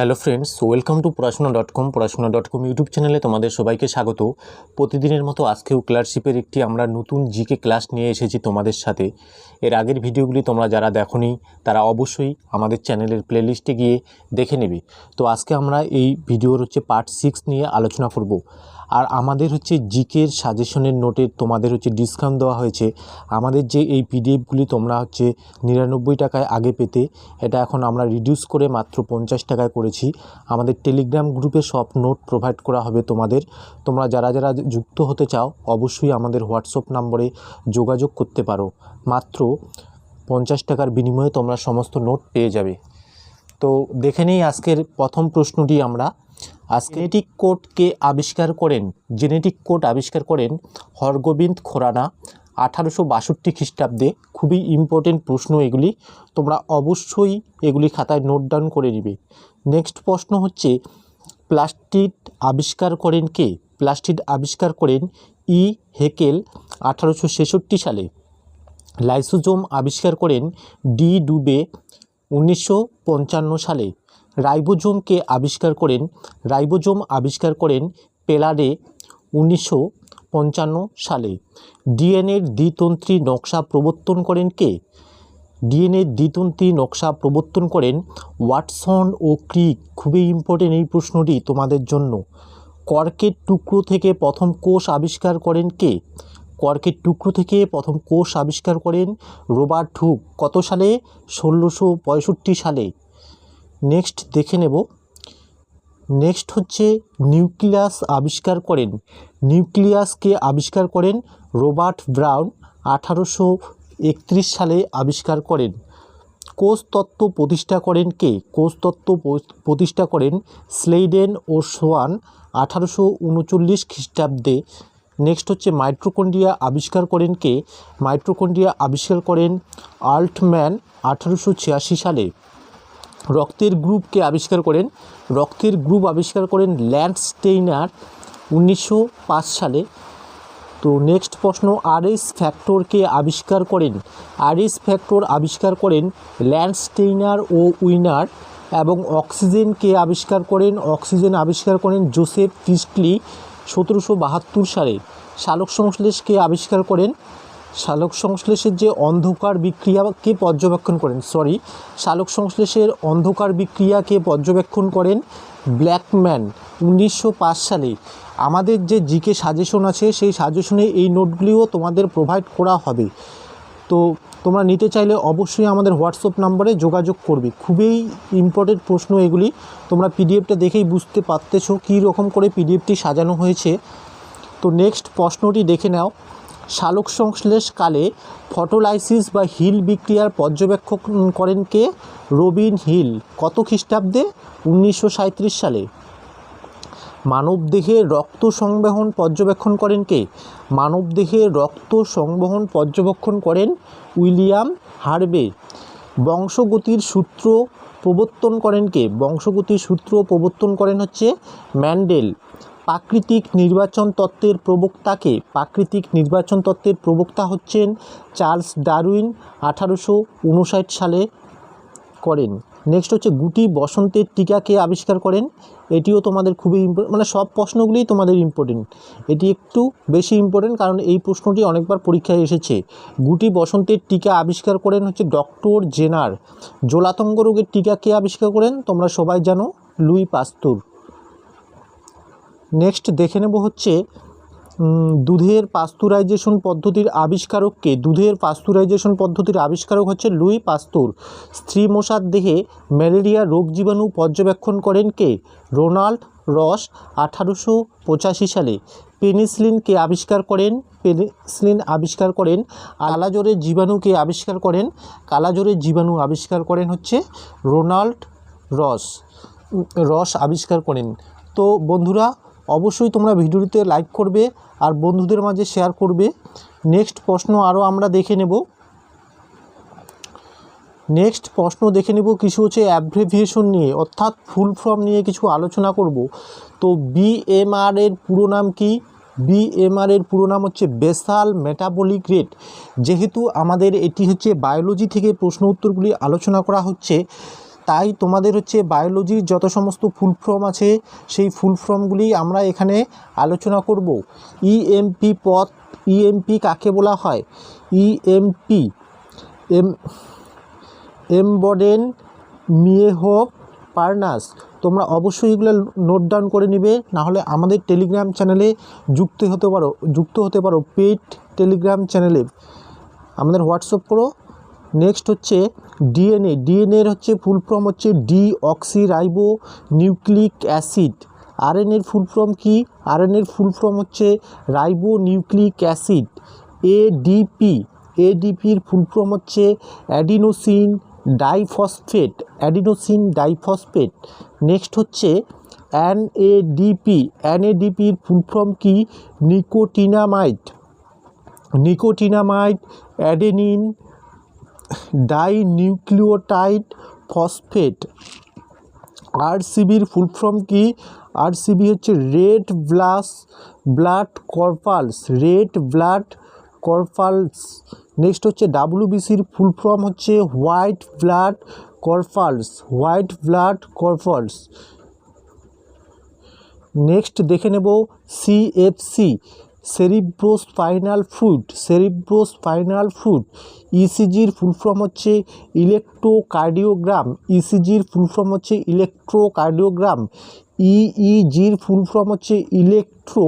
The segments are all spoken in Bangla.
Hello friends welcome to Porashona dot com Porashona dot com YouTube চ্যানেলে তোমাদের সবাইকে স্বাগত। প্রতিদিনের মতো আজকেও ক্লারশিপের একটি আমরা নতুন জিকে ক্লাস নিয়ে এসেছি তোমাদের সাথে। এর আগের ভিডিওগুলি তোমরা যারা দেখোনি, তারা অবশ্যই আমাদের চ্যানেলের প্লেলিস্টে গিয়ে দেখে নেবে। তো আজকে আমরা এই ভিডিওর হচ্ছে পার্ট সিক্স নিয়ে আলোচনা করব। আর আমাদের হচ্ছে জিকের সাজেশনের নোটে তোমাদের হচ্ছে ডিসকাউন্ট দেওয়া হয়েছে। আমাদের যে এই পিডিএফগুলি তোমরা হচ্ছে নিরানব্বই টাকায় আগে পেতে, এটা এখন আমরা রিডিউস করে মাত্র পঞ্চাশ টাকায় করেছি। আমাদের টেলিগ্রাম গ্রুপে সব নোট প্রোভাইড করা হবে তোমাদের। তোমরা যারা যারা যুক্ত হতে চাও, অবশ্যই আমাদের হোয়াটসঅ্যাপ নম্বরে যোগাযোগ করতে পারো। মাত্র পঞ্চাশ টাকার বিনিময়ে তোমরা সমস্ত নোট পেয়ে যাবে। তো দেখে নিই আজকের প্রথম প্রশ্নটি আমরা। জেনেটিক কোড কে আবিষ্কার করেন জেনেটিক কোড আবিষ্কার করেন হরগোবিন্দ খোরানা আঠারোশো বাষট্টি খ্রিস্টাব্দে। খুবই ইম্পর্টেন্ট প্রশ্ন এগুলি। তোমরা অবশ্যই এগুলি খাতায় নোট ডাউন করে নিবে। নেক্সট প্রশ্ন হচ্ছে, প্লাস্টিড আবিষ্কার করেন কে? প্লাস্টিড আবিষ্কার করেন ই হেকেল আঠারোশো ছেষট্টি সালে। লাইসোজোম আবিষ্কার করেন ডি ডুবে উনিশশো পঞ্চান্ন সালে। রাইবোজোমকে আবিষ্কার করেন, রাইবোজোম আবিষ্কার করেন পেলারে উনিশশো পঞ্চান্ন সালে। ডিএনএর দ্বিতন্ত্রী নকশা প্রবর্তন করেন কে? ডিএনএর দ্বিতন্ত্রী নকশা প্রবর্তন করেন ওয়াটসন ও ক্রিক। খুবই ইম্পর্টেন্ট এই প্রশ্নটি তোমাদের জন্য। কর্কের টুকরো থেকে প্রথম কোষ আবিষ্কার করেন কে? কর্কের টুকরো থেকে প্রথম কোষ আবিষ্কার করেন রোবার্ট হুক। কত সালে? ষোলোশো সালে। নেক্সট দেখে নেব। নেক্সট হচ্ছে নিউক্লিয়াস আবিষ্কার করেন। নিউক্লিয়াসকে আবিষ্কার করেন রবার্ট ব্রাউন আঠারোশো একত্রিশ সালে আবিষ্কার করেন। কোষ তত্ত্ব প্রতিষ্ঠা করেন কে? কোষ তত্ত্ব প- প্রতিষ্ঠা করেন স্লেইডেন ও সোয়ান আঠারোশো উনচল্লিশ খ্রিস্টাব্দে। নেক্সট হচ্ছে মাইট্রোকন্ড্রিয়া আবিষ্কার করেন কে? মাইট্রোকন্ড্রিয়া আবিষ্কার করেন আল্টম্যান আঠারোশো ছিয়াশি সালে। রক্তের গ্রুপকে আবিষ্কার করেন, রক্তের গ্রুপ আবিষ্কার করেন ল্যান্ডস্টেইনার উনিশশো পাঁচ সালে। তো নেক্সট প্রশ্ন, আরএস ফ্যাক্টরকে আবিষ্কার করেন। আরএস ফ্যাক্টর আবিষ্কার করেন ল্যান্ডস্টেইনার ও উইনার এবং অক্সিজেনকে আবিষ্কার করেন, অক্সিজেন আবিষ্কার করেন জোসেফ প্রিস্টলি সতেরোশো বাহাত্তর সালে। সালোক সংশ্লেষকে আবিষ্কার করেন সালোক সংশ্লেষের যে অন্ধকার বিক্রিয়াকে পর্যবেক্ষণ করেন? সরি শালক সংশ্লেষের অন্ধকার বিক্রিয়াকে পর্যবেক্ষণ করেন? ব্ল্যাকম্যান, উনিশশো পাঁচ সালে। আমাদের যে জিকে সাজেশন আছে, সেই সাজেশনে এই নোটগুলিও তোমাদের প্রোভাইড করা হবে। তো তোমরা নিতে চাইলে অবশ্যই আমাদের হোয়াটসঅ্যাপ নাম্বারে যোগাযোগ করবে। খুবই ইম্পর্টেন্ট প্রশ্ন এগুলি। তোমরা পিডিএফটা দেখেই বুঝতে পারতেছো কী রকম করে পিডিএফটি সাজানো হয়েছে। তো নেক্সট প্রশ্নটি দেখে নাও। সালোক সংশ্লেষকালে ফটোলাইসিস বা হিল বিক্রিয়ার পর্যবেক্ষণ করেন কে? রবিন হিল, কত খ্রিস্টাব্দে? উনিশশো সাঁইত্রিশ সালে। মানবদেহে রক্ত সংবহন পর্যবেক্ষণ করেন কে? মানবদেহে রক্ত সংবহন পর্যবেক্ষণ করেন উইলিয়াম হার্বে। বংশগতির সূত্র প্রবর্তন করেন কে? বংশগতির সূত্র প্রবর্তন করেন হচ্ছে ম্যান্ডেল। প্রাকৃতিক নির্বাচন তত্ত্বের প্রবক্তাকে, প্রাকৃতিক নির্বাচন তত্ত্বের প্রবক্তা হচ্ছেন চার্লস ডারউইন আঠারোশো উনষাট সালে করেন। নেক্সট হচ্ছে গুটি বসন্তের টিকাকে আবিষ্কার করেন। এটিও তোমাদের খুবই মানে সব প্রশ্নগুলিই তোমাদের ইম্পর্টেন্ট এটি একটু বেশি ইম্পর্টেন্ট কারণ এই প্রশ্নটি অনেকবার পরীক্ষায় এসেছে। গুটি বসন্তের টিকা আবিষ্কার করেন হচ্ছে ডক্টর জেনার। জোলাতঙ্গ রোগের টিকা কে আবিষ্কার করেন, তোমরা সবাই জানো, লুই পাস্তুর। নেক্সট দেখে নেব হচ্ছে দুধের পাস্তুরাইজেশন পদ্ধতির আবিষ্কারককে। দুধের পাস্তুরাইজেশন পদ্ধতির আবিষ্কারক হচ্ছে লুই পাস্তুর। স্ত্রী মশার দেহে ম্যালেরিয়া রোগ জীবাণু পর্যবেক্ষণ করেন কে? রোনাল্ড রস, আঠারোশো পঁচাশি সালে। পেনিসলিনকে আবিষ্কার করেন, পেনিসিলিন আবিষ্কার করেন, কালাজ্বরের জীবাণুকে আবিষ্কার করেন, কালাজ্বরের জীবাণু আবিষ্কার করেন হচ্ছে রোনাল্ড রস। রস আবিষ্কার করেন। তো বন্ধুরা অবশ্যই তোমরা ভিডিওটিতে লাইক করবে আর বন্ধুদের মাঝে শেয়ার করবে। নেক্সট প্রশ্ন আরও আমরা দেখে নেব। নেক্সট প্রশ্ন দেখে নেব কিছু হচ্ছে অ্যাব্রিভিয়েশন নিয়ে, অর্থাৎ ফুল ফর্ম নিয়ে কিছু আলোচনা করব। তো বিএমআর এর পুরো নাম কি? বিএমআর এর পুরো নাম হচ্ছে বেসাল মেটাবলিক রেট যেহেতু আমাদের এটি হচ্ছে বায়োলজি থেকে প্রশ্ন উত্তরগুলি আলোচনা করা হচ্ছে তাই তোমাদের হচ্ছে বায়োলজির যত সমস্ত ফুল ফর্ম আছে, সেই ফুল ফর্মগুলি আমরা এখানে আলোচনা করব। ইএমপি পথ ইএমপি কাকে বলা হয়? ইএমপি এম, এমবডেন মিয়েহো পার্নাস তোমরা অবশ্যই এগুলো নোট ডাউন করে নিবে, নাহলে আমাদের টেলিগ্রাম চ্যানেলে যুক্ত হতে পারো, যুক্ত হতে পারো পেড টেলিগ্রাম চ্যানেলে আমাদের হোয়াটসঅ্যাপ করো। নেক্সট হচ্ছে ডিএনএ, ডিএনএর হচ্ছে ফুল ফর্ম হচ্ছে D oxy ribo nucleic acid. আরএনএর ফুল ফর্ম কি? আরএনএর ফুল ফর্ম হচ্ছে রাইবো নিউক্লিক অ্যাসিড। এডিপি এডিপির ফুল ফর্ম হচ্ছে adenosine diphosphate adenosine diphosphate. Next হচ্ছে এনএডিপি। এনএডিপির ফুল ফর্ম কি? Nicotinamide nicotinamide adenine dinucleotide phosphate আর আরসিবির ফুল ফর্ম কি? আরসিবি হচ্ছে red blush blood corpuscles red blood corpuscles next হচ্ছে ডাব্লিউবিসির ফুল ফর্ম হচ্ছে white blood corpuscles white blood corpuscles next দেখে নেব CFC cerebrospinal fluid cerebrospinal fluid ইসিজির full form হচ্ছে ইলেকট্রোকার্ডিওগ্রাম ইসিজির ফুল ফর্ম হচ্ছে ইলেকট্রোকার্ডিওগ্রাম ইইজির ফুল ফর্ম হচ্ছে electro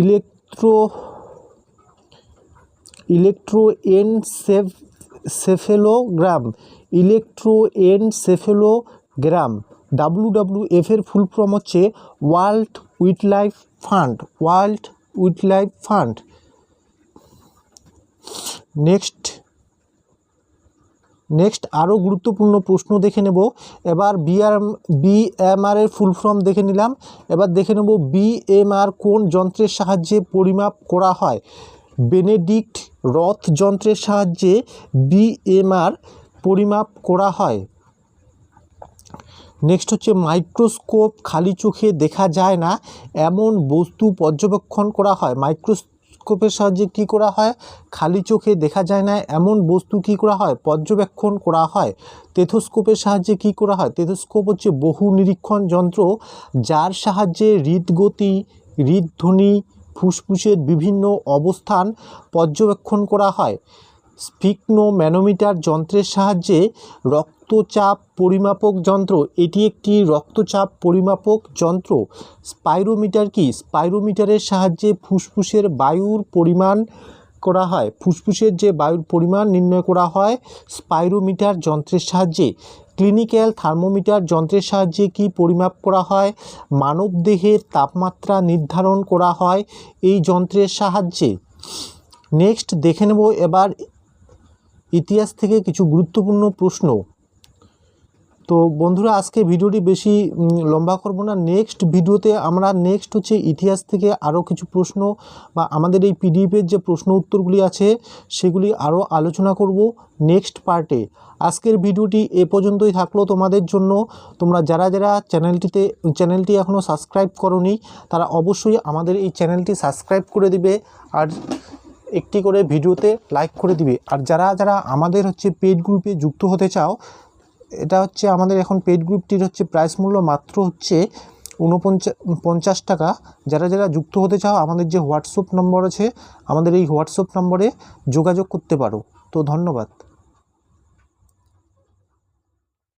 electro electro enceph cephalogram electroencephalogram W W এফের full form হচ্ছে world with life fund world with life fund. Next next আরও গুরুত্বপূর্ণ প্রশ্ন দেখে নেব। এবার বিআর বিএমআর এর ফুল ফর্ম দেখে নিলাম। এবার দেখে নেব বিএমআর কোন যন্ত্রের সাহায্যে পরিমাপ করা হয়? বেনেডিক্ট রথ যন্ত্রের সাহায্যে বিএমআর পরিমাপ করা হয়। নেক্সট হচ্ছে মাইক্রোস্কোপ খালি চোখে দেখা যায় না, এমন বস্তু পর্যবেক্ষণ করা হয়। মাইক্রোস্কোপের সাহায্যে কি করা হয়? খালি চোখে দেখা যায় না, এমন বস্তু কি করা হয়? পর্যবেক্ষণ করা হয়। তেথোস্কোপের সাহায্যে কি করা হয়? তেথোস্কোপ হচ্ছে বহু নিরীক্ষণ যন্ত্র, যার সাহায্যে হৃদগতি, হৃদধ্বনি, ফুসফুসের বিভিন্ন অবস্থান পর্যবেক্ষণ করা হয়। স্পিকনোম্যানোমিটার যন্ত্রের সাহায্যে রক্তচাপ পরিমাপক যন্ত্র, এটি একটি রক্তচাপ পরিমাপক যন্ত্র। স্পাইরোমিটার কি? স্পাইরোমিটারের সাহায্যে ফুসফুসের বায়ুর পরিমাণ করা হয়। ফুসফুসের যে বায়ুর পরিমাণ নির্ণয় করা হয় স্পাইরোমিটার যন্ত্রের সাহায্যে। ক্লিনিক্যাল থার্মোমিটার যন্ত্রের সাহায্যে কি পরিমাপ করা হয়? মানবদেহের তাপমাত্রা নির্ধারণ করা হয় এই যন্ত্রের সাহায্যে। নেক্সট দেখে নেব এবার ইতিহাস থেকে কিছু গুরুত্বপূর্ণ প্রশ্ন। তো বন্ধুরা, আজকে ভিডিওটি বেশি লম্বা করব না। নেক্সট ভিডিওতে আমরা নেক্সট হচ্ছে ইতিহাস থেকে আরও কিছু প্রশ্ন বা আমাদের এই পিডিএফের যে প্রশ্ন উত্তরগুলি আছে, সেগুলি আরও আলোচনা করব নেক্সট পার্টে আজকের ভিডিওটি এ পর্যন্তই থাকল তোমাদের জন্য। তোমরা যারা যারা চ্যানেলটিতে, চ্যানেলটি এখনও সাবস্ক্রাইব করনি, তারা অবশ্যই আমাদের এই চ্যানেলটি সাবস্ক্রাইব করে দিবে। আর একটি করে ভিডিওতে লাইক করে দিবে। আর যারা যারা আমাদের হচ্ছে পেড গ্রুপে যুক্ত হতে চাও, এটা হচ্ছে আমাদের এখন পেড গ্রুপটির হচ্ছে প্রাইস মূল্য মাত্র হচ্ছে উনপঞ্চাশ পঞ্চাশ টাকা। যারা যারা যুক্ত হতে চাও, আমাদের যে হোয়াটসঅ্যাপ নম্বর আছে, আমাদের এই হোয়াটসঅ্যাপ নম্বরে যোগাযোগ করতে পারো। তো ধন্যবাদ।